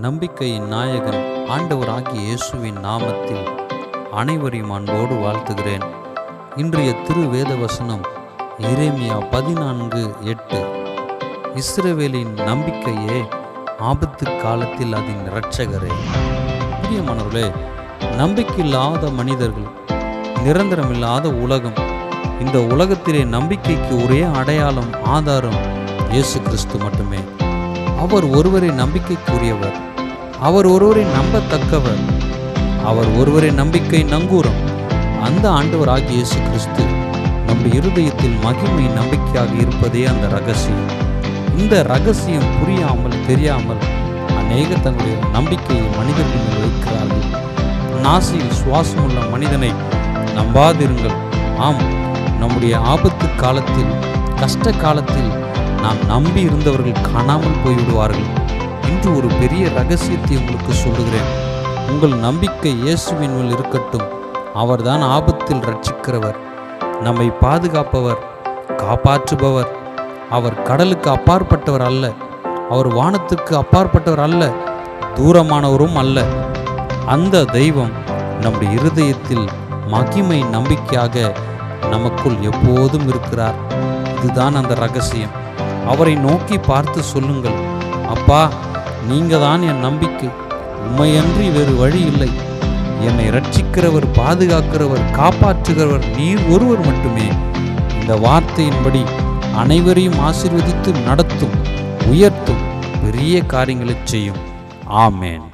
நம்பிக்கையின் நாயகன் ஆண்டவராகிய இயேசுவின் நாமத்தில் அனைவரையும் அன்போடு வாழ்த்துகிறேன். இன்றைய திரு வேத வசனம் இரேமியா பதினான்கு எட்டு. இஸ்ரவேலின் நம்பிக்கையே ஆபத்து காலத்தில் அதன் இரட்சகரே. பிரியமானவர்களே நம்பிக்கையில்லாத மனிதர்கள் நிரந்தரமில்லாத உலகம் இந்த உலகத்திலே நம்பிக்கைக்கு ஒரே அடையாளம் ஆதாரம் இயேசு கிறிஸ்து மட்டுமே. அவர் ஒருவரை நம்பிக்கைக்குரியவர். அவர் ஒருவரை நம்பத்தக்கவர். அவர் ஒருவரை நம்பிக்கை நங்கூரம். அந்த ஆண்டவராக இயேசு கிறிஸ்து நம்ம இருதயத்தில் மகிமை நம்பிக்கையாக இருப்பதே அந்த ரகசியம். இந்த ரகசியம் புரியாமல் தெரியாமல் அநேக தங்களுடைய நம்பிக்கையை மனிதர்கள் மேல் வைக்கிறார்கள். நாசியில் சுவாசமுள்ள மனிதனை நம்பாதிருங்கள். ஆம் நம்முடைய ஆபத்து காலத்தில் கஷ்ட காலத்தில் நாம் நம்பி இருந்தவர்கள் காணாமல் போய்விடுவார்கள் இன்று ஒரு பெரிய ரகசியத்தை உங்களுக்கு சொல்லுகிறேன். உங்கள் நம்பிக்கை இயேசுவின் மேல் இருக்கட்டும். அவர்தான் ஆபத்தில் ரட்சிக்கிறவர் நம்மை பாதுகாப்பவர் காப்பாற்றுபவர். அவர் கடலுக்கு அப்பாற்பட்டவர் அல்ல. அவர் வானத்துக்கு அப்பாற்பட்டவர் அல்ல. தூரமானவரும் அல்ல. அந்த தெய்வம் நம்முடைய இருதயத்தில் மகிமை நம்பிக்கையாக நமக்குள் எப்போதும் இருக்கிறார். இதுதான் அந்த ரகசியம். அவரை நோக்கி பார்த்து சொல்லுங்கள். அப்பா நீங்க தான் என் நம்பிக்கை. உண்மையன்றி வேறு வழி இல்லை. என்னை ரட்சிக்கிறவர் பாதுகாக்கிறவர் காப்பாற்றுகிறவர் நீர் ஒருவர் மட்டுமே. இந்த வார்த்தையின்படி அனைவரையும் ஆசிர்வதித்து நடத்தும் உயர்த்தும் பெரிய காரியங்களை செய்யும். ஆமேன்.